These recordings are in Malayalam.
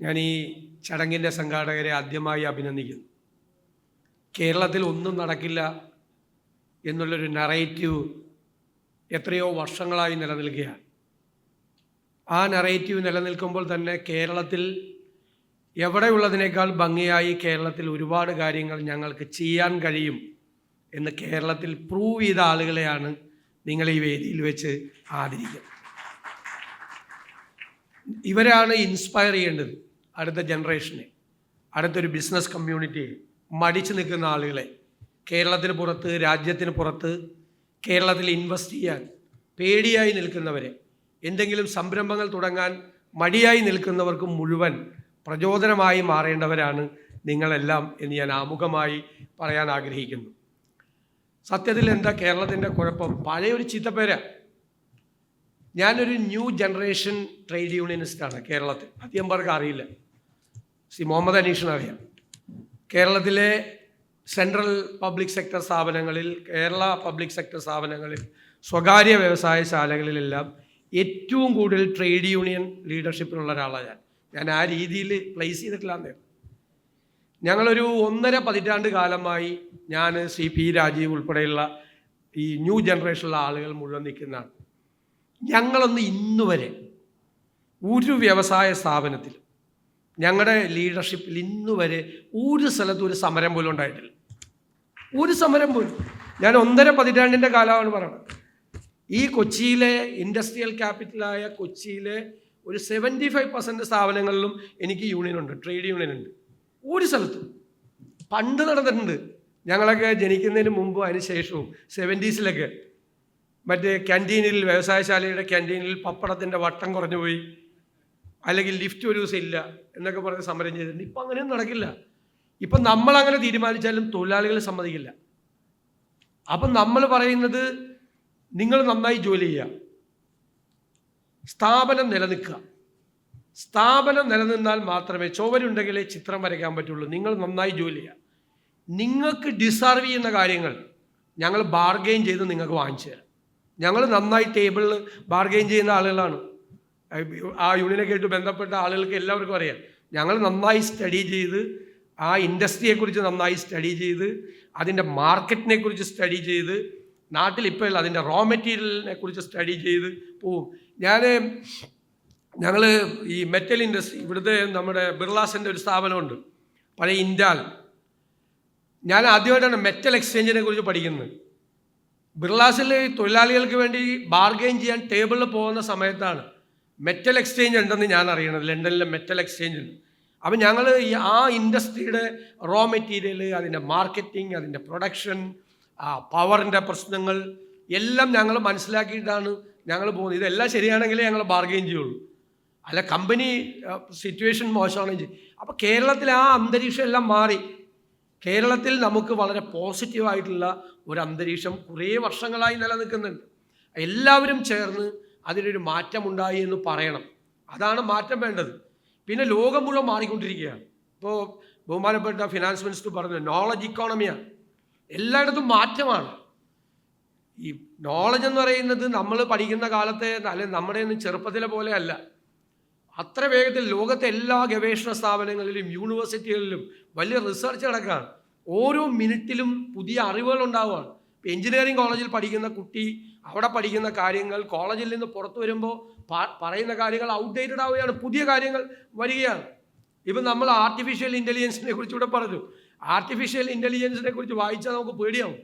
ഞാൻ ഈ ചടങ്ങിന്റെ സംഘാടകരെ ആദ്യമായി അഭിനന്ദിക്കുന്നു. കേരളത്തിൽ ഒന്നും നടക്കില്ല എന്നുള്ളൊരു നറേറ്റീവ് എത്രയോ വർഷങ്ങളായി നിലനിൽക്കുകയാണ്. ആ നറേറ്റീവ് നിലനിൽക്കുമ്പോൾ തന്നെ കേരളത്തിൽ എവിടെയുള്ളതിനേക്കാൾ ഭംഗിയായി കേരളത്തിൽ ഒരുപാട് കാര്യങ്ങൾ ഞങ്ങൾക്ക് ചെയ്യാൻ കഴിയും എന്ന് കേരളത്തിൽ പ്രൂവ് ചെയ്ത ആളുകളെയാണ് നിങ്ങൾ ഈ വേദിയിൽ വെച്ച് ആദരിക്കുന്നത്. ഇവരാണ് ഇൻസ്പയർ ചെയ്യേണ്ടത്. അടുത്ത ജനറേഷനെ അടുത്തൊരു ബിസിനസ് കമ്മ്യൂണിറ്റിയെ മടിച്ചു നിൽക്കുന്ന ആളുകളെ കേരളത്തിന് പുറത്ത് രാജ്യത്തിന് പുറത്ത് കേരളത്തിൽ ഇൻവെസ്റ്റ് ചെയ്യാൻ പേടിയായി നിൽക്കുന്നവരെ എന്തെങ്കിലും സംരംഭങ്ങൾ തുടങ്ങാൻ മടിയായി നിൽക്കുന്നവർക്ക് മുഴുവൻ പ്രചോദനമായി മാറേണ്ടവരാണ് നിങ്ങളെല്ലാം എന്ന് ഞാൻ ആമുഖമായി പറയാൻ ആഗ്രഹിക്കുന്നു. സത്യത്തിൽ എന്താ കേരളത്തിന്റെ കുഴപ്പം? പഴയൊരു ചിത്തപ്പേരാണ് ചീത്തപ്പേര. ഞാനൊരു ന്യൂ ജനറേഷൻ ട്രേഡ് യൂണിയനിസ്റ്റാണ് കേരളത്തിൽ. അധികം പേർക്ക് അറിയില്ല. ശ്രീ മുഹമ്മദ് അനീഷിന് അറിയാം. കേരളത്തിലെ സെൻട്രൽ പബ്ലിക് സെക്ടർ സ്ഥാപനങ്ങളിൽ കേരള പബ്ലിക് സെക്ടർ സ്ഥാപനങ്ങളിൽ സ്വകാര്യ വ്യവസായശാലകളിലെല്ലാം ഏറ്റവും കൂടുതൽ ട്രേഡ് യൂണിയൻ ലീഡർഷിപ്പിലുള്ള ഒരാളാണ് ഞാൻ. ഞാൻ ആ രീതിയിൽ പ്ലേസ് ചെയ്തിട്ടില്ലാന്നേ ഞങ്ങളൊരു ഒന്നര പതിറ്റാണ്ട് കാലമായി ഞാൻ സി പി രാജീവ് ഉൾപ്പെടെയുള്ള ഈ ന്യൂ ജനറേഷനിലുള്ള ആളുകൾ മുഴുവൻ നിൽക്കുന്നതാണ്. ഞങ്ങളൊന്ന് ഇന്നുവരെ ഒരു വ്യവസായ സ്ഥാപനത്തിൽ ഞങ്ങളുടെ ലീഡർഷിപ്പിൽ ഇന്ന് വരെ ഒരു സ്ഥലത്തും ഒരു സമരം പോലും ഉണ്ടായിട്ടില്ല. ഒരു സമരം പോലും. ഞാൻ ഒന്നര പതിറ്റാണ്ടിന്റെ കാലമാണ് പറയുന്നത് ഈ കൊച്ചിയിലെ ഇൻഡസ്ട്രിയൽ ക്യാപിറ്റലായ കൊച്ചിയിലെ ഒരു സെവന്റി ഫൈവ് പെർസെന്റ് സ്ഥാപനങ്ങളിലും എനിക്ക് യൂണിയൻ ഉണ്ട് ട്രേഡ് യൂണിയൻ ഉണ്ട്. ഒരു സ്ഥലത്തും. പണ്ട് നടന്നിട്ടുണ്ട്. ഞങ്ങളൊക്കെ ജനിക്കുന്നതിന് മുമ്പും അതിന് ശേഷവും സെവന്റീസിലൊക്കെ മറ്റേ ക്യാന്റീനിൽ വ്യവസായശാലയുടെ ക്യാന്റീനിൽ പപ്പടത്തിന്റെ വട്ടം കുറഞ്ഞു പോയി അല്ലെങ്കിൽ ലിഫ്റ്റ് ഒരു ദിവസം ഇല്ല എന്നൊക്കെ പറഞ്ഞ് സമരം ചെയ്തിട്ടുണ്ട്. ഇപ്പം അങ്ങനെയൊന്നും നടക്കില്ല. ഇപ്പം നമ്മളങ്ങനെ തീരുമാനിച്ചാലും തൊഴിലാളികൾ സമ്മതിക്കില്ല. അപ്പം നമ്മൾ പറയുന്നത് നിങ്ങൾ നന്നായി ജോലി ചെയ്യുക. സ്ഥാപനം നിലനിൽക്കുക. സ്ഥാപനം നിലനിന്നാൽ മാത്രമേ ചുവരുണ്ടെങ്കിലേ ചിത്രം വരയ്ക്കാൻ പറ്റുള്ളൂ. നിങ്ങൾ നന്നായി ജോലി ചെയ്യുക. നിങ്ങൾക്ക് ഡിസർവ് ചെയ്യുന്ന കാര്യങ്ങൾ ഞങ്ങൾ ബാർഗെയിൻ ചെയ്ത് നിങ്ങൾക്ക് വാങ്ങിച്ചു തരാം. ഞങ്ങൾ നന്നായി ടേബിളിൽ ബാർഗെയിൻ ചെയ്യുന്ന ആളുകളാണ്. ആ യൂണിയനൊക്കെ ആയിട്ട് ബന്ധപ്പെട്ട ആളുകൾക്ക് എല്ലാവർക്കും അറിയാം. ഞങ്ങൾ നന്നായി സ്റ്റഡി ചെയ്ത് ആ ഇൻഡസ്ട്രിയെക്കുറിച്ച് നന്നായി സ്റ്റഡി ചെയ്ത് അതിന്റെ മാർക്കറ്റിനെ കുറിച്ച് സ്റ്റഡി ചെയ്ത് നാട്ടിൽ ഇപ്പോൾ അതിന്റെ റോ മെറ്റീരിയലിനെ കുറിച്ച് സ്റ്റഡി ചെയ്ത് പോവും. ഞാൻ ഞങ്ങൾ ഈ മെറ്റൽ ഇൻഡസ്ട്രി ഇവിടുത്തെ നമ്മുടെ ബിർളാസിന്റെ ഒരു സ്ഥാപനമുണ്ട്. പഴയ ഇൻഡാൽ ഞാൻ ആദ്യമായിട്ടാണ് മെറ്റൽ എക്സ്ചേഞ്ചിനെ കുറിച്ച് പഠിക്കുന്നത്. ബിർളാസിൽ തൊഴിലാളികൾക്ക് വേണ്ടി ബാർഗെയിൻ ചെയ്യാൻ ടേബിളിൽ പോകുന്ന സമയത്താണ് മെറ്റൽ എക്സ്ചേഞ്ച് ഉണ്ടെന്ന് ഞാൻ അറിയണത്. ലണ്ടനിലെ മെറ്റൽ എക്സ്ചേഞ്ച് ഉണ്ട്. അപ്പം ഞങ്ങൾ ഈ ആ ഇൻഡസ്ട്രിയുടെ റോ മെറ്റീരിയൽ അതിന്റെ മാർക്കറ്റിംഗ് അതിന്റെ പ്രൊഡക്ഷൻ പവറിന്റെ പ്രശ്നങ്ങൾ എല്ലാം ഞങ്ങൾ മനസ്സിലാക്കിയിട്ടാണ് ഞങ്ങൾ പോകുന്നത്. ഇതെല്ലാം ശരിയാണെങ്കിലേ ഞങ്ങൾ ബാർഗെയിൻ ചെയ്യുള്ളൂ. അല്ല കമ്പനി സിറ്റുവേഷൻ മോശമാണെങ്കിൽ അപ്പോൾ കേരളത്തിൽ ആ അന്തരീക്ഷം എല്ലാം മാറി. കേരളത്തിൽ നമുക്ക് വളരെ പോസിറ്റീവായിട്ടുള്ള ഒരു അന്തരീക്ഷം കുറേ വർഷങ്ങളായി നിലനിൽക്കുന്നുണ്ട്. എല്ലാവരും ചേർന്ന് അതിനൊരു മാറ്റമുണ്ടായി എന്ന് പറയണം. അതാണ് മാറ്റം വേണ്ടത്. പിന്നെ ലോകം മുഴുവൻ മാറിക്കൊണ്ടിരിക്കുകയാണ്. ഇപ്പോൾ ബഹുമാനപ്പെട്ട ഫിനാൻസ് മിനിസ്റ്റർ പറഞ്ഞു നോളജ് ഇക്കോണമിയാണ് എല്ലായിടത്തും മാറ്റമാണ്. ഈ നോളജ് എന്ന് പറയുന്നത് നമ്മൾ പഠിക്കുന്ന കാലത്തെ അല്ലെ നമ്മുടെ ഒന്നും ചെറുപ്പത്തിലെ പോലെ അല്ല. അത്ര വേഗത്തിൽ ലോകത്തെ എല്ലാ ഗവേഷണ സ്ഥാപനങ്ങളിലും യൂണിവേഴ്സിറ്റികളിലും വലിയ റിസർച്ച് നടക്കുകയാണ്. ഓരോ മിനിറ്റിലും പുതിയ അറിവുകൾ ഉണ്ടാവുകയാണ്. എഞ്ചിനീയറിംഗ് കോളേജിൽ പഠിക്കുന്ന കുട്ടി അവിടെ പഠിക്കുന്ന കാര്യങ്ങൾ കോളേജിൽ നിന്ന് പുറത്തു വരുമ്പോൾ പറയുന്ന കാര്യങ്ങൾ ഔട്ട്ഡേറ്റഡ് ആവുകയാണ്. പുതിയ കാര്യങ്ങൾ വരികയാണ്. ഇപ്പം നമ്മൾ ആർട്ടിഫിഷ്യൽ ഇന്റലിജൻസിനെ കുറിച്ചുകൂടെ പറഞ്ഞു. ആർട്ടിഫിഷ്യൽ ഇന്റലിജൻസിനെ കുറിച്ച് വായിച്ചാൽ നമുക്ക് പേടിയാവും.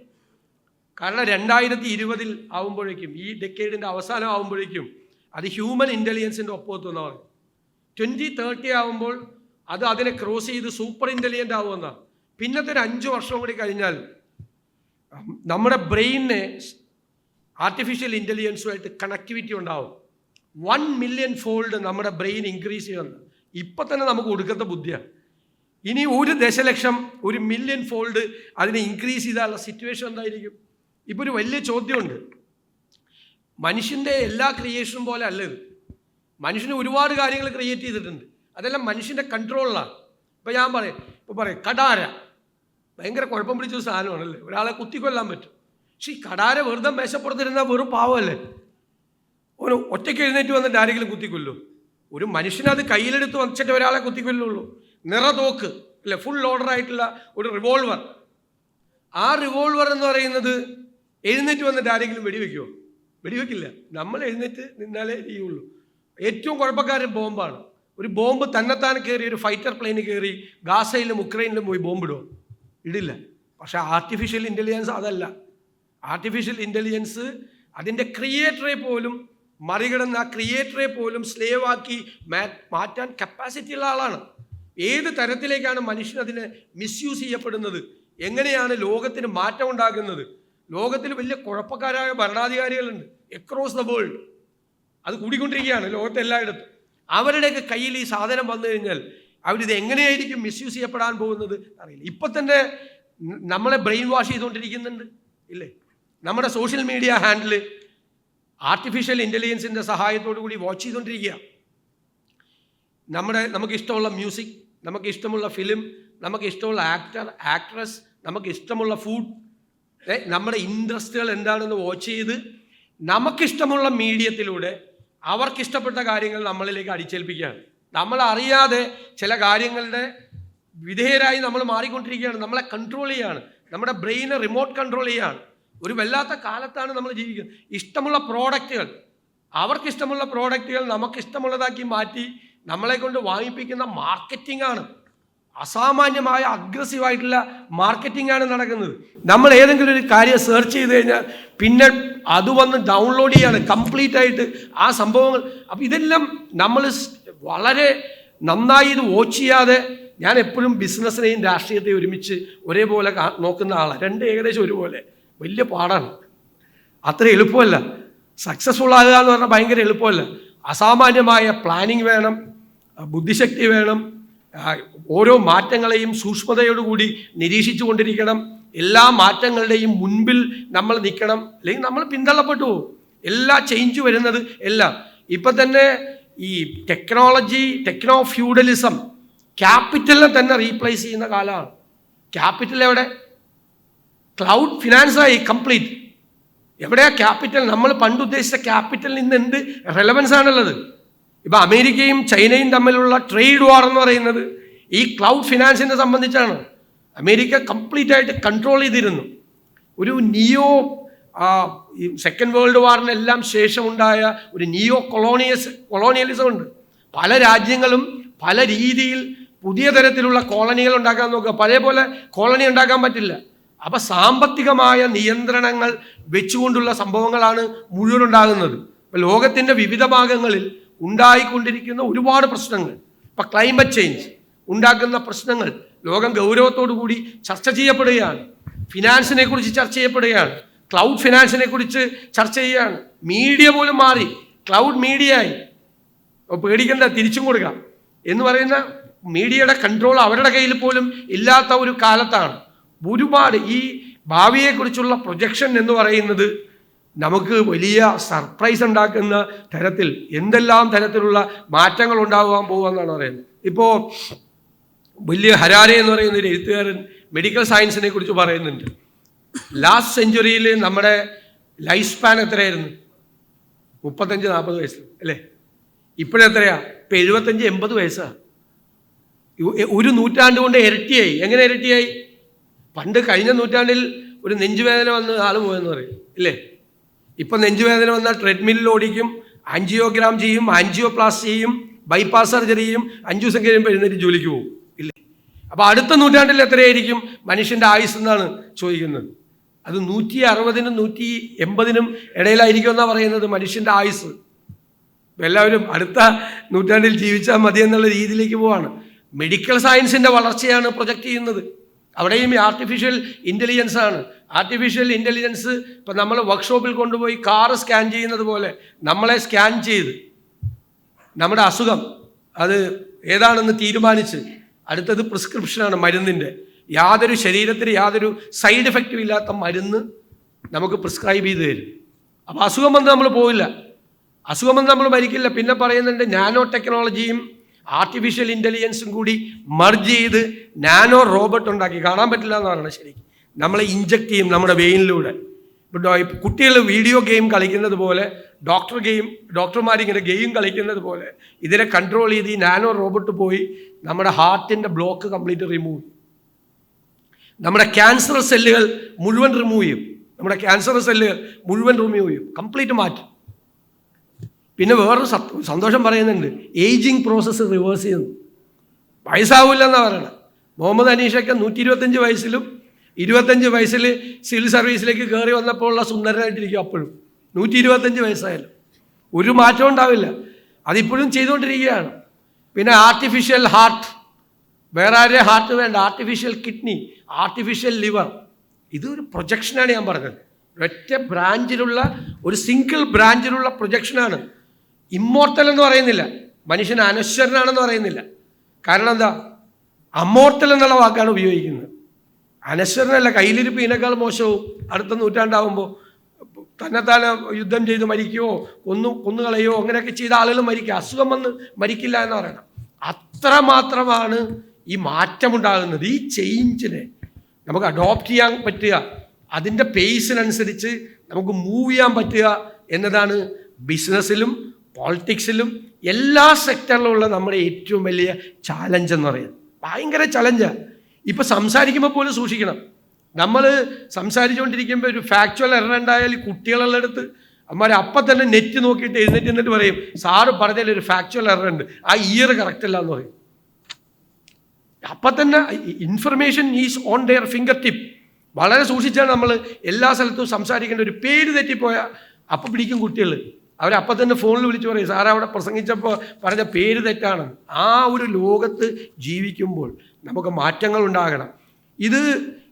കാരണം രണ്ടായിരത്തി ഇരുപതിൽ ആവുമ്പോഴേക്കും ഈ ഡെക്കേഡിന്റെ അവസാനം ആവുമ്പോഴേക്കും അത് ഹ്യൂമൻ ഇന്റലിജൻസിന്റെ ഒപ്പമെത്തുമെന്ന് പറയും ട്വന്റി തേർട്ടി ആവുമ്പോൾ അത് അതിനെ ക്രോസ് ചെയ്ത് സൂപ്പർ ഇന്റലിജന്റ് ആവുമെന്നാണ് പിന്നത്തെ ഒരു അഞ്ച് വർഷം കൂടി കഴിഞ്ഞാൽ നമ്മുടെ ബ്രെയിനിന് ആർട്ടിഫിഷ്യൽ ഇന്റലിജൻസുമായിട്ട് കണക്ടിവിറ്റി ഉണ്ടാവും. വൺ മില്യൺ ഫോൾഡ് നമ്മുടെ ബ്രെയിൻ ഇൻക്രീസ് ചെയ്യുന്നത് ഇപ്പം തന്നെ നമുക്ക് ഒടുക്കത്തെ ബുദ്ധിയാണ് ഇനി ഒരു ദശലക്ഷം ഒരു മില്യൺ ഫോൾഡ് അതിനെ ഇൻക്രീസ് ചെയ്താലുള്ള സിറ്റുവേഷൻ എന്തായിരിക്കും? ഇപ്പോൾ ഒരു വലിയ ചോദ്യമുണ്ട്. മനുഷ്യന്റെ എല്ലാ ക്രിയേഷനും പോലെ അല്ല ഇത്. മനുഷ്യന് ഒരുപാട് കാര്യങ്ങൾ ക്രിയേറ്റ് ചെയ്തിട്ടുണ്ട്. അതെല്ലാം മനുഷ്യന്റെ കൺട്രോളിലാണ് ഇപ്പം ഞാൻ പറയും. ഇപ്പോൾ പറയും. കടാര. ഭയങ്കര കുഴപ്പം പിടിച്ച ഒരു സാധനമാണല്ലേ? ഒരാളെ കുത്തിക്കൊല്ലാൻ പറ്റും. പക്ഷേ ഈ കടാര വെറുതെ മേശപ്പുറത്തിരുന്നാൽ വെറും പാവമല്ലേ ഒരു ഒറ്റയ്ക്ക് എഴുന്നേറ്റ് വന്നിട്ട് ആരെങ്കിലും കുത്തിക്കൊല്ലും? ഒരു മനുഷ്യനത് കയ്യിലെടുത്ത് വച്ചിട്ട് ഒരാളെ കുത്തിക്കൊല്ലുള്ളൂ. നിറതോക്ക് അല്ലെ? ഫുൾ ഓർഡർ ആയിട്ടുള്ള ഒരു റിവോൾവർ ആ റിവോൾവർ എന്ന് പറയുന്നത് എഴുന്നേറ്റ് വന്നിട്ട് ആരെങ്കിലും വെടിവെക്കുമോ വെടിവെക്കില്ല. നമ്മൾ എഴുന്നേറ്റ് നിന്നാലേ ചെയ്യുള്ളൂ. ഏറ്റവും കുഴപ്പക്കാരൻ ബോംബാണ്. ഒരു ബോംബ് തന്നെത്താൻ കയറി ഒരു ഫൈറ്റർ പ്ലെയിന് കയറി ഗാസയിലും ഉക്രൈനിലും പോയി ബോംബിടുമോ ഇടില്ല. പക്ഷെ ആർട്ടിഫിഷ്യൽ ഇന്റലിജൻസ് അതല്ല. ആർട്ടിഫിഷ്യൽ ഇന്റലിജൻസ് അതിന്റെ ക്രിയേറ്ററെ പോലും മറികടന്ന് ആ ക്രിയേറ്ററെ പോലും സ്ലേവാക്കി മാറ്റാൻ കപ്പാസിറ്റി ഉള്ള ആളാണ്. ഏത് തരത്തിലേക്കാണ് മനുഷ്യൻ അതിനെ മിസ്യൂസ് ചെയ്യപ്പെടുന്നത്? എങ്ങനെയാണ് ലോകത്തിന് മാറ്റം ഉണ്ടാകുന്നത്? ലോകത്തിൽ വലിയ കുഴപ്പക്കാരായ ഭരണാധികാരികളുണ്ട്. അക്രോസ് ദ വേൾഡ് അത് കൂടിക്കൊണ്ടിരിക്കുകയാണ് ലോകത്തെല്ലായിടത്തും. അവരുടെയൊക്കെ കയ്യിൽ ഈ സാധനം വന്നു കഴിഞ്ഞാൽ അവരിത് എങ്ങനെയായിരിക്കും മിസ്യൂസ് ചെയ്യപ്പെടാൻ പോകുന്നത് അറിയില്ല. ഇപ്പൊ തന്നെ നമ്മളെ ബ്രെയിൻ വാഷ് ചെയ്തുകൊണ്ടിരിക്കുന്നുണ്ട് ഇല്ലേ? നമ്മുടെ സോഷ്യൽ മീഡിയ ഹാൻഡിൽ ആർട്ടിഫിഷ്യൽ ഇന്റലിജൻസിന്റെ സഹായത്തോടു കൂടി വാച്ച് ചെയ്തുകൊണ്ടിരിക്കുക. നമ്മുടെ നമുക്ക് ഇഷ്ടമുള്ള മ്യൂസിക് നമുക്ക് ഇഷ്ടമുള്ള ഫിലിം നമുക്ക് ഇഷ്ടമുള്ള ആക്ടർ ആക്ട്രസ് നമുക്ക് ഇഷ്ടമുള്ള ഫുഡ് നമ്മുടെ ഇൻട്രസ്റ്റുകൾ എന്താണെന്ന് വാച്ച് ചെയ്ത് നമുക്കിഷ്ടമുള്ള മീഡിയത്തിലൂടെ അവർക്കിഷ്ടപ്പെട്ട കാര്യങ്ങൾ നമ്മളിലേക്ക് അടിച്ചേൽപ്പിക്കുകയാണ്. നമ്മൾ അറിയാതെ ചില കാര്യങ്ങളുടെ വിധേയരായി നമ്മൾ മാറിക്കൊണ്ടിരിക്കുകയാണ്. നമ്മളെ കൺട്രോൾ ചെയ്യാണ്. നമ്മുടെ ബ്രെയിനെ റിമോട്ട് കൺട്രോൾ ചെയ്യാണ്. ഒരു വല്ലാത്ത കാലത്താണ് നമ്മൾ ജീവിക്കുന്നത്. ഇഷ്ടമുള്ള പ്രോഡക്റ്റുകൾ അവർക്കിഷ്ടമുള്ള പ്രോഡക്റ്റുകൾ നമുക്കിഷ്ടമുള്ളതാക്കി മാറ്റി നമ്മളെ കൊണ്ട് വാങ്ങിപ്പിക്കുന്ന മാർക്കറ്റിംഗ് ആണ്. അസാമാന്യമായ അഗ്രസീവായിട്ടുള്ള മാർക്കറ്റിംഗ് ആണ് നടക്കുന്നത്. നമ്മൾ ഏതെങ്കിലും ഒരു കാര്യം സെർച്ച് ചെയ്ത് കഴിഞ്ഞാൽ പിന്നെ അത് വന്ന് ഡൗൺലോഡ് ചെയ്യാണ് കംപ്ലീറ്റ് ആയിട്ട് ആ സംഭവങ്ങൾ. അപ്പം ഇതെല്ലാം നമ്മൾ വളരെ നന്നായി ഇത് വാച്ച് ചെയ്യാതെ ഞാൻ എപ്പോഴും ബിസിനസ്സിനെയും രാഷ്ട്രീയത്തെയും ഒരുമിച്ച് ഒരേപോലെ നോക്കുന്ന ആളാണ് രണ്ട് ഏകദേശം ഒരുപോലെ. വലിയ പാടാണ്. അത്ര എളുപ്പമല്ല. സക്സസ്ഫുൾ ആകുക എന്ന് പറഞ്ഞാൽ ഭയങ്കര എളുപ്പമല്ല. അസാമാന്യമായ പ്ലാനിങ് വേണം ബുദ്ധിശക്തി വേണം ഓരോ മാറ്റങ്ങളെയും സൂക്ഷ്മതയോടുകൂടി നിരീക്ഷിച്ചു കൊണ്ടിരിക്കണം എല്ലാ മാറ്റങ്ങളുടെയും മുൻപിൽ നമ്മൾ നിൽക്കണം. അല്ലെങ്കിൽ നമ്മൾ പിന്തള്ളപ്പെട്ടു പോകും. എല്ലാ ചേഞ്ച് വരുന്നത് എല്ലാം. ഇപ്പം തന്നെ ഈ ടെക്നോളജി ടെക്നോ ഫ്യൂഡലിസം ക്യാപിറ്റലിനെ തന്നെ റീപ്ലേസ് ചെയ്യുന്ന കാലമാണ്. ക്യാപിറ്റൽ എവിടെ? ക്ലൗഡ് ഫിനാൻസായി കംപ്ലീറ്റ് എവിടെയാ ക്യാപിറ്റൽ നമ്മൾ പണ്ട് ഉദ്ദേശിച്ച ക്യാപിറ്റലിൽ നിന്ന് എന്ത്? റെലവൻസ് ആണുള്ളത്. ഇപ്പൊ അമേരിക്കയും ചൈനയും തമ്മിലുള്ള ട്രേഡ് വാർ എന്ന് പറയുന്നത് ഈ ക്ലൗഡ് ഫിനാൻസിനെ സംബന്ധിച്ചാണ്. അമേരിക്ക കംപ്ലീറ്റ് ആയിട്ട് കൺട്രോൾ ചെയ്തിരുന്നു. ഒരു നിയോ സെക്കൻഡ് വേൾഡ് വാറിനെല്ലാം ശേഷമുണ്ടായ ഒരു നിയോ കൊളോണിയസ് കൊളോണിയലിസം ഉണ്ട്. പല രാജ്യങ്ങളും പല രീതിയിൽ പുതിയ തരത്തിലുള്ള കോളനികൾ ഉണ്ടാക്കാൻ നോക്കുക. പഴയ പോലെ കോളനി ഉണ്ടാക്കാൻ പറ്റില്ല. അപ്പം സാമ്പത്തികമായ നിയന്ത്രണങ്ങൾ വെച്ചുകൊണ്ടുള്ള സംഭവങ്ങളാണ് മുഴുവൻ ഉണ്ടാകുന്നത്. ലോകത്തിന്റെ വിവിധ ഭാഗങ്ങളിൽ ഉണ്ടായിക്കൊണ്ടിരിക്കുന്ന ഒരുപാട് പ്രശ്നങ്ങൾ. ഇപ്പൊ ക്ലൈമറ്റ് ചേഞ്ച് ഉണ്ടാക്കുന്ന പ്രശ്നങ്ങൾ. ലോകം ഗൗരവത്തോടു കൂടി ചർച്ച ചെയ്യപ്പെടുകയാണ്. ഫിനാൻസിനെ കുറിച്ച് ചർച്ച ചെയ്യപ്പെടുകയാണ്. ക്ലൗഡ് ഫിനാൻസിനെ കുറിച്ച് ചർച്ച ചെയ്യുകയാണ് മീഡിയ പോലും മാറി. ക്ലൗഡ് മീഡിയ ആയി. പേടിക്കണ്ട തിരിച്ചും കൊടുക്കാം. എന്ന് പറയുന്ന മീഡിയയുടെ കൺട്രോൾ അവരുടെ കയ്യിൽ പോലും ഇല്ലാത്ത ഒരു കാലത്താണ്. ഒരുപാട് ഈ ഭാവിയെക്കുറിച്ചുള്ള പ്രൊജക്ഷൻ എന്ന് പറയുന്നത് നമുക്ക് വലിയ സർപ്രൈസ് ഉണ്ടാക്കുന്ന തരത്തിൽ എന്തെല്ലാം തരത്തിലുള്ള മാറ്റങ്ങൾ ഉണ്ടാകുവാൻ പോകുമെന്നാണ് പറയുന്നത്. ഇപ്പോൾ വലിയ ഹരാരെ എന്ന് പറയുന്ന ഒരു എഴുത്തുകാരൻ മെഡിക്കൽ സയൻസിനെ കുറിച്ച് പറയുന്നുണ്ട്. ലാസ്റ്റ് സെഞ്ചുറിയിൽ നമ്മുടെ ലൈഫ് സ്പാൻ എത്രയായിരുന്നു? മുപ്പത്തഞ്ച് നാൽപ്പത് വയസ്സ് അല്ലേ? ഇപ്പോഴെത്രയാ ഇപ്പം എഴുപത്തഞ്ച് എൺപത് വയസ്സാണ് ഒരു നൂറ്റാണ്ട് കൊണ്ട് ഇരട്ടിയായി. എങ്ങനെ ഇരട്ടിയായി? പണ്ട് കഴിഞ്ഞ നൂറ്റാണ്ടിൽ ഒരു നെഞ്ചുവേദന വന്ന് ആൾ പോയെന്ന് പറയും ഇല്ലേ? ഇപ്പം നെഞ്ചുവേദന വന്നാൽ ട്രെഡ്മില്ലിൽ ഓടിക്കും ആൻജിയോഗ്രാം ചെയ്യും ആൻജിയോപ്ലാസ്റ്റ് ചെയ്യും ബൈപ്പാസ് സർജറി ചെയ്യും അഞ്ചു ദിവസം കഴിയുമ്പോൾ എഴുന്നേറ്റ് ജോലിക്ക് പോകും. ഇല്ലേ. അപ്പോൾ അടുത്ത നൂറ്റാണ്ടിൽ എത്രയായിരിക്കും മനുഷ്യന്റെ ആയുസ് എന്നാണ് ചോദിക്കുന്നത്. അത് നൂറ്റി അറുപതിനും നൂറ്റി എൺപതിനും ഇടയിലായിരിക്കും എന്നാണ് പറയുന്നത് മനുഷ്യന്റെ ആയുസ്. എല്ലാവരും അടുത്ത നൂറ്റാണ്ടിൽ ജീവിച്ചാൽ മതി എന്നുള്ള രീതിയിലേക്ക് പോവാണ്. മെഡിക്കൽ സയൻസിന്റെ വളർച്ചയാണ് പ്രൊജക്റ്റ് ചെയ്യുന്നത്. അവിടെയും ആർട്ടിഫിഷ്യൽ ഇന്റലിജൻസ് ആണ്. ആർട്ടിഫിഷ്യൽ ഇന്റലിജൻസ് ഇപ്പം നമ്മൾ വർക്ക്ഷോപ്പിൽ കൊണ്ടുപോയി കാറ് സ്കാൻ ചെയ്യുന്നത് പോലെ നമ്മളെ സ്കാൻ ചെയ്ത് നമ്മുടെ അസുഖം അത് ഏതാണെന്ന് തീരുമാനിച്ച് അടുത്തത് പ്രിസ്ക്രിപ്ഷനാണ് മരുന്നിന്റെ യാതൊരു ശരീരത്തിന് യാതൊരു സൈഡ് എഫക്റ്റും ഇല്ലാത്ത മരുന്ന് നമുക്ക് പ്രിസ്ക്രൈബ് ചെയ്ത് തരും. അപ്പോൾ അസുഖം വന്ന് നമ്മൾ പോവില്ല. അസുഖം വന്ന് നമ്മൾ മരിക്കില്ല. പിന്നെ പറയുന്നുണ്ട് നാനോ ടെക്നോളജിയും ആർട്ടിഫിഷ്യൽ ഇന്റലിജൻസും കൂടി മർജ് ചെയ്ത് നാനോ റോബോട്ട് ഉണ്ടാക്കി. കാണാൻ പറ്റില്ല എന്ന് പറയുന്നത് ശരി. നമ്മളെ ഇഞ്ചക്ട് ചെയ്യും നമ്മുടെ വെയിനിലൂടെ കുട്ടികൾ വീഡിയോ ഗെയിം കളിക്കുന്നത് പോലെ ഡോക്ടർ ഗെയിം ഡോക്ടർമാർ ഇങ്ങനെ ഗെയിം കളിക്കുന്നത് പോലെ ഇതിനെ കൺട്രോൾ ചെയ്ത് ഈ നാനോ റോബോട്ട് പോയി നമ്മുടെ ഹാർട്ടിന്റെ ബ്ലോക്ക് കംപ്ലീറ്റ് റിമൂവ് ചെയ്യും. നമ്മുടെ ക്യാൻസർ സെല്ലുകൾ മുഴുവൻ റിമൂവ് ചെയ്യും. നമ്മുടെ ക്യാൻസർ സെല്ലുകൾ മുഴുവൻ റിമൂവ് ചെയ്യും. കംപ്ലീറ്റ് മാറ്റും. പിന്നെ വേറൊരു സന്തോഷം പറയുന്നുണ്ട്. ഏജിങ് പ്രോസസ്സ് റിവേഴ്സ് ചെയ്യുന്നു. വയസ്സാവില്ല എന്നാണ് പറയണത് മുഹമ്മദ് അനീഷൊക്കെ നൂറ്റി ഇരുപത്തഞ്ച് വയസ്സിലും ഇരുപത്തഞ്ച് വയസ്സിൽ സിവിൽ സർവീസിലേക്ക് കയറി വന്നപ്പോൾ ഉള്ള സുന്ദരനായിട്ടിരിക്കും അപ്പോഴും. നൂറ്റി ഇരുപത്തഞ്ച് വയസ്സായാലും. ഒരു മാറ്റം ഉണ്ടാവില്ല. അതിപ്പോഴും ചെയ്തുകൊണ്ടിരിക്കുകയാണ്. പിന്നെ ആർട്ടിഫിഷ്യൽ ഹാർട്ട് വേറെ ആരെ ഹാർട്ട് വേണ്ട. ആർട്ടിഫിഷ്യൽ കിഡ്നി ആർട്ടിഫിഷ്യൽ ലിവർ ഇതൊരു പ്രൊജക്ഷനാണ് ഞാൻ പറഞ്ഞത്. ഒറ്റ ബ്രാഞ്ചിലുള്ള ഒരു സിംഗിൾ ബ്രാഞ്ചിലുള്ള പ്രൊജക്ഷനാണ് ഇമ്മോർട്ടൽ എന്ന് പറയുന്നില്ല. മനുഷ്യൻ അനശ്വരനാണെന്ന് പറയുന്നില്ല. കാരണം എന്താ? അമോർട്ടൽ എന്നുള്ള വാക്കാണ് ഉപയോഗിക്കുന്നത്. അനശ്വരനല്ല കയ്യിലിരിപ്പ് ഇതിനേക്കാൾ മോശവും. അടുത്ത നൂറ്റാണ്ടാവുമ്പോൾ തന്നെത്താനെ യുദ്ധം ചെയ്ത് മരിക്കുകയോ കൊന്നു കൊന്നുകളയോ അങ്ങനെയൊക്കെ ചെയ്ത ആളുകൾ മരിക്കുക അസുഖം വന്ന് മരിക്കില്ല എന്ന് പറയണം. അത്ര മാത്രമാണ് ഈ മാറ്റമുണ്ടാകുന്നത്. ഈ ചേഞ്ചിനെ നമുക്ക് അഡോപ്റ്റ് ചെയ്യാൻ പറ്റുക. അതിന്റെ പേസിനനുസരിച്ച് നമുക്ക് മൂവ് ചെയ്യാൻ പറ്റുക എന്നതാണ് ബിസിനസ്സിലും പോളിറ്റിക്സിലും എല്ലാ സെക്ടറിലുമുള്ള നമ്മുടെ ഏറ്റവും വലിയ ചാലഞ്ച് എന്ന് പറയുന്നത്. ഭയങ്കര ചലഞ്ചാണ് ഇപ്പം സംസാരിക്കുമ്പോൾ പോലും സൂക്ഷിക്കണം. നമ്മൾ സംസാരിച്ചുകൊണ്ടിരിക്കുമ്പോൾ ഒരു ഫാക്ച്വൽ എറണ്ടായാൽ കുട്ടികളുള്ള അടുത്ത് അമ്മമാർ അപ്പം തന്നെ നെറ്റ് നോക്കിയിട്ട് എഴുന്നേറ്റ് എന്നിട്ട് പറയും സാറ് പറഞ്ഞതിൽ ഒരു ഫാക്ച്വൽ എറർ ഉണ്ട്. ആ ഇയർ കറക്റ്റ് അല്ല എന്ന് പറയും. അപ്പം തന്നെ information is on their fingertip വളരെ സൂക്ഷിച്ചാണ് നമ്മൾ എല്ലാ സ്ഥലത്തും സംസാരിക്കേണ്ട ഒരു പേര് തെറ്റിപ്പോയാൽ അപ്പം പിടിക്കും കുട്ടികൾ അവരപ്പം തന്നെ ഫോണിൽ വിളിച്ച് പറയും സാർ അവിടെ പ്രസംഗിച്ചപ്പോൾ പറഞ്ഞ പേര് തെറ്റാണ്. ആ ഒരു ലോകത്ത് ജീവിക്കുമ്പോൾ നമുക്ക് മാറ്റങ്ങൾ ഉണ്ടാകണം. ഇത്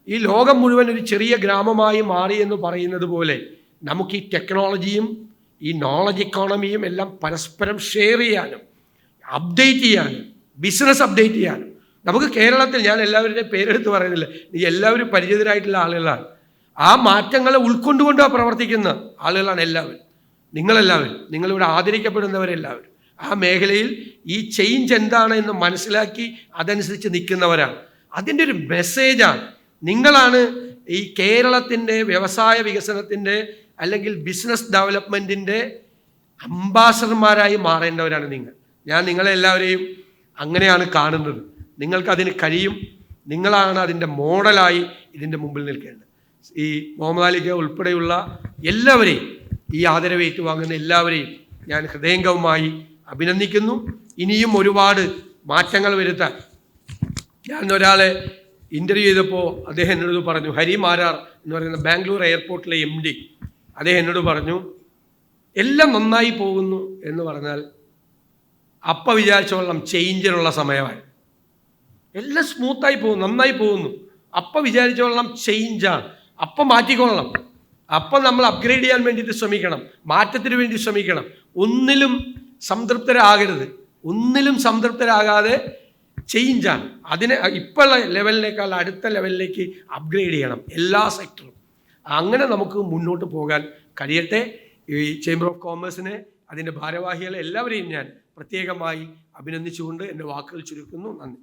ഈ ലോകം മുഴുവൻ ഒരു ചെറിയ ഗ്രാമമായി മാറി എന്ന് പറയുന്നത് പോലെ നമുക്ക് ഈ ടെക്നോളജിയും ഈ നോളജ് ഇക്കോണമിയും എല്ലാം പരസ്പരം ഷെയർ ചെയ്യാനും അപ്ഡേറ്റ് ചെയ്യാനും ബിസിനസ് അപ്ഡേറ്റ് ചെയ്യാനും. നമുക്ക് കേരളത്തിൽ ഞാൻ എല്ലാവരുടെയും പേരെടുത്ത് പറയുന്നില്ല ഈ എല്ലാവരും പരിചിതരായിട്ടുള്ള ആളുകളാണ്. ആ മാറ്റങ്ങളെ ഉൾക്കൊണ്ടുകൊണ്ടാണ് പ്രവർത്തിക്കുന്ന ആളുകളാണ് എല്ലാവരും. നിങ്ങളെല്ലാവരും നിങ്ങളിവിടെ ആദരിക്കപ്പെടുന്നവരെല്ലാവരും ആ മേഖലയിൽ ഈ ചേഞ്ച് എന്താണ് എന്ന് മനസ്സിലാക്കി അതനുസരിച്ച് നിൽക്കുന്നവരാണ്. അതിന്റെ ഒരു മെസ്സേജാണ് നിങ്ങളാണ് ഈ കേരളത്തിന്റെ വ്യവസായ വികസനത്തിന്റെ അല്ലെങ്കിൽ ബിസിനസ് ഡെവലപ്മെന്റിന്റെ അംബാസഡർമാരായി മാറേണ്ടവരാണ് നിങ്ങൾ. ഞാൻ നിങ്ങളെല്ലാവരെയും അങ്ങനെയാണ് കാണുന്നത്. നിങ്ങൾക്കതിന് കഴിയും. നിങ്ങളാണ് അതിന്റെ മോഡലായി ഇതിന്റെ മുമ്പിൽ നിൽക്കേണ്ടത്. ഈ മുഹമ്മദ് അലിക്ക് ഉൾപ്പെടെയുള്ള എല്ലാവരെയും ഈ ആദരവ് ഏറ്റുവാങ്ങുന്ന എല്ലാവരെയും ഞാൻ ഹൃദയംഗവുമായി അഭിനന്ദിക്കുന്നു. ഇനിയും ഒരുപാട് മാറ്റങ്ങൾ വരുത്താൻ ഞാൻ ഒരാളെ ഇന്റർവ്യൂ ചെയ്തപ്പോൾ അദ്ദേഹം എന്നോട് പറഞ്ഞു ഹരി മാരാർ എന്ന് പറയുന്ന ബാംഗ്ലൂർ എയർപോർട്ടിലെ എം ഡി അദ്ദേഹം എന്നോട് പറഞ്ഞു എല്ലാം നന്നായി പോകുന്നു എന്ന് പറഞ്ഞാൽ അപ്പ വിചാരിച്ചോളം ചേഞ്ചിനുള്ള സമയമായി. എല്ലാം സ്മൂത്തായി പോകുന്നു നന്നായി പോകുന്നു. അപ്പ വിചാരിച്ചോളം ചേഞ്ചാണ് അപ്പം മാറ്റിക്കൊള്ളണം. അപ്പം നമ്മൾ അപ്ഗ്രേഡ് ചെയ്യാൻ വേണ്ടിയിട്ട് ശ്രമിക്കണം. മാറ്റത്തിന് വേണ്ടി ശ്രമിക്കണം. ഒന്നിലും സംതൃപ്തരാകരുത്. ഒന്നിലും സംതൃപ്തരാകാതെ ചേഞ്ചാണ് അതിനെ ഇപ്പോഴുള്ള ലെവലിനേക്കാൾ അടുത്ത ലെവലിലേക്ക് അപ്ഗ്രേഡ് ചെയ്യണം എല്ലാ സെക്ടറും അങ്ങനെ നമുക്ക് മുന്നോട്ട് പോകാൻ കഴിയട്ടെ. ഈ ചേംബർ ഓഫ് കോമേഴ്സിനെ അതിന്റെ ഭാരവാഹികളെ എല്ലാവരെയും ഞാൻ പ്രത്യേകമായി അഭിനന്ദിച്ചുകൊണ്ട് എന്റെ വാക്കുകൾ ചുരുക്കുന്നു. നന്ദി.